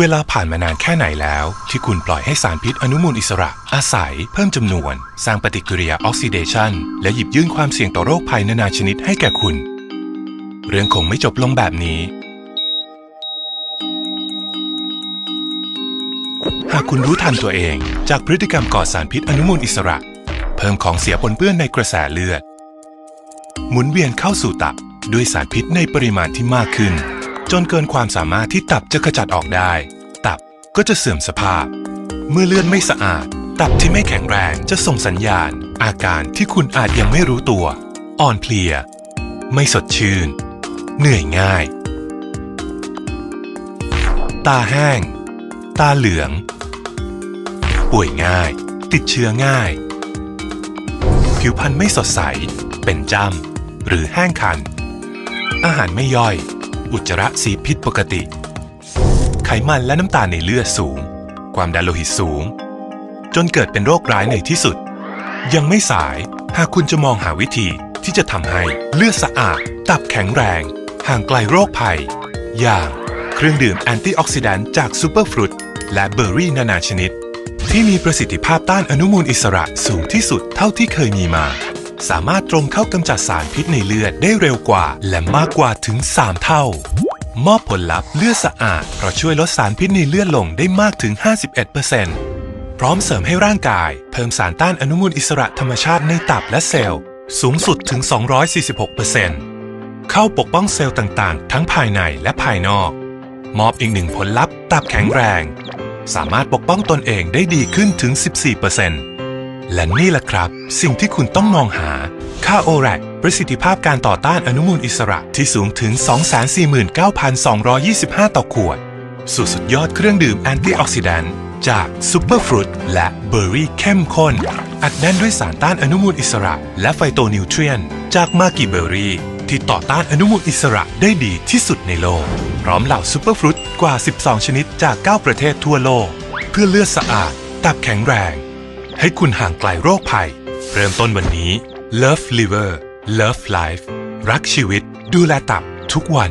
เวลาผ่านมานานแค่ไหนแล้ว ที่คุณปล่อยให้สารพิษอนุมูลอิสระ อาศัย เพิ่มจำนวน สร้างปฏิกิริยาออกซิเดชันและหยิบยื่นความเสี่ยงต่อโรคภัยนานาชนิดให้แก่คุณ เรื่องคงไม่จบลงแบบนี้ หากคุณรู้ทันตัวเอง จากพฤติกรรมก่อสารพิษอนุมูลอิสระ เพิ่มของเสียปนเปื้อนในกระแสเลือด หมุนเวียนเข้าสู่ตับด้วยสารพิษในปริมาณที่มากขึ้น จนเกินความสามารถที่ตับจะขจัดออกได้ ตับก็จะเสื่อมสภาพ เมื่อเลือดไม่สะอาด ตับที่ไม่แข็งแรงจะส่งสัญญาณ อาการที่คุณอาจยังไม่รู้ตัว อ่อนเพลีย ไม่สดชื่น เหนื่อยง่าย ตาแห้ง ตาเหลือง ป่วยง่าย ติดเชื้อง่าย ผิวพรรณไม่สดใส เป็นจ้ำหรือแห้งคัน อาหารไม่ย่อย อุจจาระสีผิดปกติ ไขมันและน้ำตาลในเลือดสูง ความดันโลหิตสูง จนเกิดเป็นโรคร้ายในที่สุด ยังไม่สายหากคุณจะมองหาวิธีที่จะทำให้เลือดสะอาด ตับแข็งแรง ห่างไกลโรคภัย อย่างเครื่องดื่มแอนตี้ออกซิแดนต์จากซูเปอร์ฟรุตและเบอร์รี่นานาชนิด ที่มีประสิทธิภาพต้านอนุมูลอิสระสูงที่สุดเท่าที่เคยมีมา สามารถตรงเข้ากำจัดสารพิษในเลือดได้เร็วกว่า และมากกว่าถึง 3 เท่า มอบผลลัพธ์เลือดสะอาด เพราะช่วยลดสารพิษในเลือดลงได้มากถึง 51%พร้อมเสริมให้ร่างกาย เพิ่มสารต้านอนุมูลอิสระธรรมชาติในตับและเซลล์ สูงสุดถึง 246%เข้าปกป้องเซลล์ต่างๆ ทั้งภายในและภายนอก มอบอีกหนึ่งผลลัพธ์ตับแข็งแรง สามารถปกป้องตนเองได้ดีขึ้นถึง 14% และนี่แหละครับ สิ่งที่คุณต้องมองหา ค่าโอแรประสิทธิภาพการต่อต้านอนุมูลอิสระที่สูงถึง 249,225 ต่อขวด สู่สุดยอดเครื่องดื่มแอนตี้ออกซิแดนต์จากซูเปอร์ฟรุตและเบอร์รี่เข้มข้น อัดแน่นด้วยสารต้านอนุมูลอิสระ และไฟโตนิวเทรียน จากมากิเบอร์รี่ที่ต่อต้านอนุมูลอิสระได้ดีที่สุดในโลก พร้อมเหล่าซูเปอร์ฟรุตกว่า 12 ชนิดจาก 9 ประเทศทั่วโลก เพื่อเลือดสะอาด ตับแข็งแรง ให้คุณห่างไกลโรคภัย เริ่มต้นวันนี้ Love Liver Love Life รักชีวิต ดูแลตับทุกวัน